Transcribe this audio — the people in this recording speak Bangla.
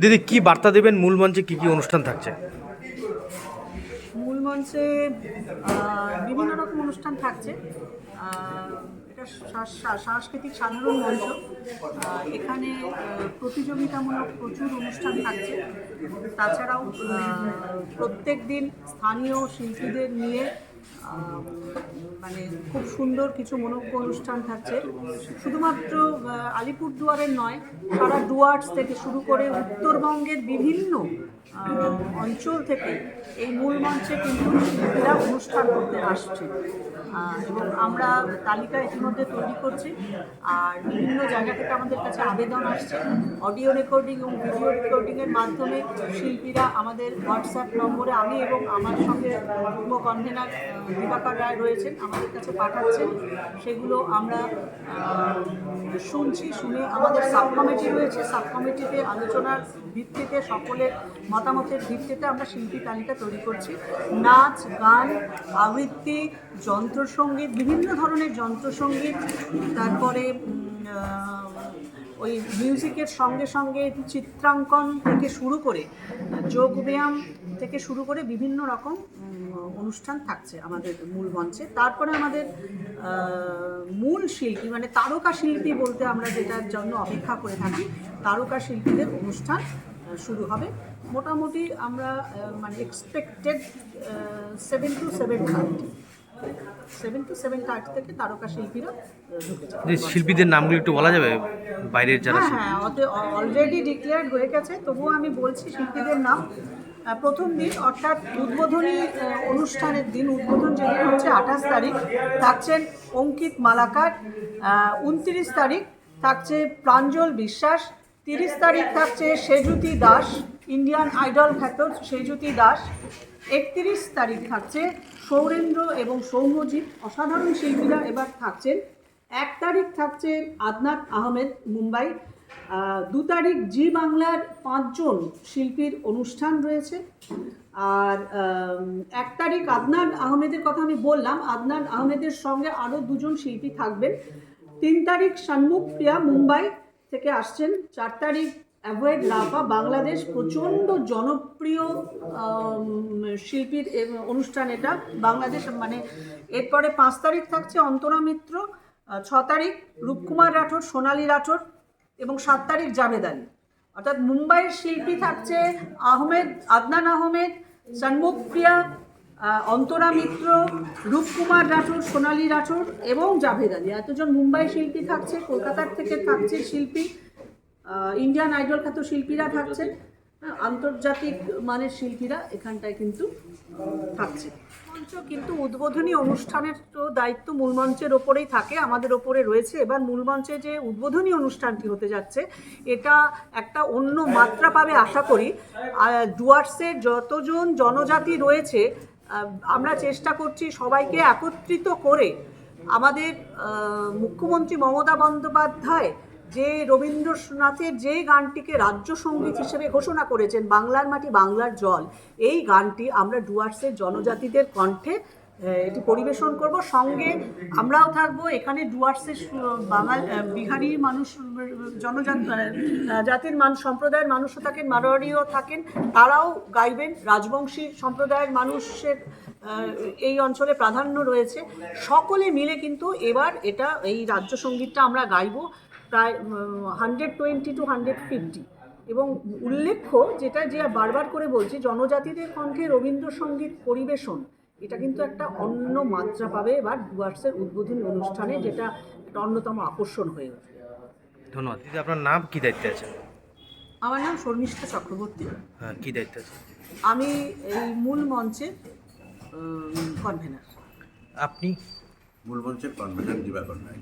দিদি, কি বার্তা দেবেন? মূল মঞ্চে কি কি অনুষ্ঠান থাকছে? মূল মঞ্চে বিভিন্ন রকম অনুষ্ঠান থাকছে। এটা সাংস্কৃতিক সাধারণ মঞ্চ। এখানে প্রতিযোগিতামূলক প্রচুর অনুষ্ঠান থাকছে। তাছাড়াও প্রত্যেক দিন স্থানীয় শিল্পীদের নিয়ে মানে খুব সুন্দর কিছু মনোজ্ঞ অনুষ্ঠান থাকছে। শুধুমাত্র আলিপুরদুয়ারের নয়, সারা ডুয়ার্স থেকে শুরু করে উত্তরবঙ্গের বিভিন্ন অঞ্চল থেকে এই মূল মঞ্চে কিন্তু শিল্পীরা অনুষ্ঠান করতে আসছে। এবং আমরা তালিকা ইতিমধ্যে তৈরি করছি। আর বিভিন্ন জায়গা থেকে আমাদের কাছে আবেদন আসছে। অডিও রেকর্ডিং এবং ভিডিও রেকর্ডিংয়ের মাধ্যমে শিল্পীরা আমাদের হোয়াটসঅ্যাপ নম্বরে আমি এবং আমার সঙ্গে যুগ্ম কনভেনার দিবাকর রায় রয়েছেন, আমাদের কাছে পাঠাচ্ছেন। সেগুলো আমরা শুনছি, শুনে আমাদের সাব কমিটি রয়েছে। সাব কমিটিতে আলোচনার ভিত্তিতে, সকলের মতামতের ভিত্তিতে আমরা শিল্পী তালিকা তৈরি করছি। নাচ, গান, আবৃত্তি যন্ত্রসঙ্গীত বিভিন্ন ধরনের যন্ত্রসঙ্গীত তারপরে ওই মিউজিকের সঙ্গে সঙ্গে চিত্রাঙ্কন থেকে শুরু করে, যোগব্যায়াম থেকে শুরু করে বিভিন্ন রকম অনুষ্ঠান থাকছে। আমাদের মূল মঞ্চে। তারপরে আমাদের মূল শিল্পী মানে তারকা শিল্পী বলতে আমরা যেটার জন্য অপেক্ষা করে থাকি তারকা শিল্পীদের অনুষ্ঠান শুরু হবে। মোটামুটি আমরা মানে expected seven two seven thirty seven two seven thirty থেকে তারকা শিল্পীরা শিল্পীদের নামগুলো একটু বলা যাবে বাইরের যারা হ্যাঁ হ্যাঁ অলরেডি ডিক্লেয়ার্ড হয়ে গেছে তবুও আমি বলছি শিল্পীদের নাম। প্রথম দিন অর্থাৎ উদ্বোধনী অনুষ্ঠানের দিন, উদ্বোধন যেদিন হচ্ছে আঠাশ তারিখ, থাকছেন অঙ্কিত মালাকার। উনত্রিশ তারিখ থাকছে প্রাঞ্জল বিশ্বাস। তিরিশ তারিখ থাকছে সেজুতি দাস, ইন্ডিয়ান আইডল খ্যাত সেজুতি দাস। একত্রিশ তারিখ থাকছে সৌরেন্দ্র এবং সৌম্যজিৎ, অসাধারণ শিল্পীরা এবার থাকছেন। এক তারিখ থাকছে আদনাত আহমেদ, মুম্বাই। দু তারিখ জি বাংলার পাঁচজন শিল্পীর অনুষ্ঠান রয়েছে। আর এক তারিখ আদনান আহমেদের কথা আমি বললাম, আদনান আহমেদের সঙ্গে আরও দুজন শিল্পী থাকবেন। তিন তারিখ সন্মুখ প্রিয়া মুম্বাই থেকে আসছেন, চার তারিখ অ্যাভয়েড লাফা বাংলাদেশ, প্রচণ্ড জনপ্রিয় শিল্পীর অনুষ্ঠান এটা। বাংলাদেশ মানে এরপরে পাঁচ তারিখ থাকছে অন্তরা মিত্র ছ তারিখ রূপকুমার রাঠোর, সোনালী রাঠোর এবং সাত তারিখ জাভেদ আলী। অর্থাৎ মুম্বাইয়ের শিল্পী থাকছে আহমেদ, আদনান আহমেদ, সন্মুখ প্রিয়া অন্তরা মিত্র, রূপকুমার রাঠোর, সোনালী রাঠোর এবং জাভেদ আলী। এতজন মুম্বাই শিল্পী থাকছে, কলকাতার থেকে থাকছে শিল্পী ইন্ডিয়ান আইডল খ্যাত শিল্পীরা থাকছেন আন্তর্জাতিক মানের শিল্পীরা এখানটায় কিন্তু থাকছে। কিন্তু উদ্বোধনী অনুষ্ঠানের তো দায়িত্ব মূলমঞ্চের ওপরেই থাকে, আমাদের ওপরে রয়েছে। এবার মূলমঞ্চে যে উদ্বোধনী অনুষ্ঠানটি হতে যাচ্ছে, এটা একটা অন্য মাত্রা পাবে আশা করি। ডুয়ার্সের যতজন জনজাতি রয়েছে আমরা চেষ্টা করছি সবাইকে একত্রিত করে আমাদের মুখ্যমন্ত্রী মমতা বন্দ্যোপাধ্যায় যে রবীন্দ্রনাথের যে গানটিকে রাজ্য সংগীত হিসেবে ঘোষণা করেছেন, বাংলার মাটি, বাংলার জল, এই গানটি আমরা ডুয়ার্সের জনজাতিদের কণ্ঠে এটি পরিবেশন করব। সঙ্গে আমরাও থাকব। এখানে ডুয়ার্সের বাঙাল বিহারি মানুষ, জনজাত জাতির মানুষ সম্প্রদায়ের মানুষও থাকেন মারোয়ারিও থাকেন। তারাও গাইবেন। রাজবংশী সম্প্রদায়ের মানুষের এই অঞ্চলে প্রাধান্য রয়েছে। সকলে মিলে কিন্তু এবার এটা, এই রাজ্য সঙ্গীতটা আমরা গাইবো। প্রায় hundred twenty two hundred fifty এবং উল্লেখ্য যেটা যে বারবার করে বলছি জনজাতিদের কণ্ঠে রবীন্দ্রসঙ্গীত পরিবেশন এটা কিন্তু একটা অন্য মাত্রা পাবে এবার ডুয়ার্সের উদ্বোধনী অনুষ্ঠানে যেটা একটা অন্যতম আকর্ষণ হয়ে উঠবে ধন্যবাদ। দিদি আপনার নাম কি দায়িত্বে আছে আমার নাম শর্মিষ্ঠা চক্রবর্তী। হ্যাঁ কি দায়িত্বে আছে আমি এই মূল মঞ্চের কনভেনার আপনি? মূল মঞ্চের কনভেনার দিবাকর রায়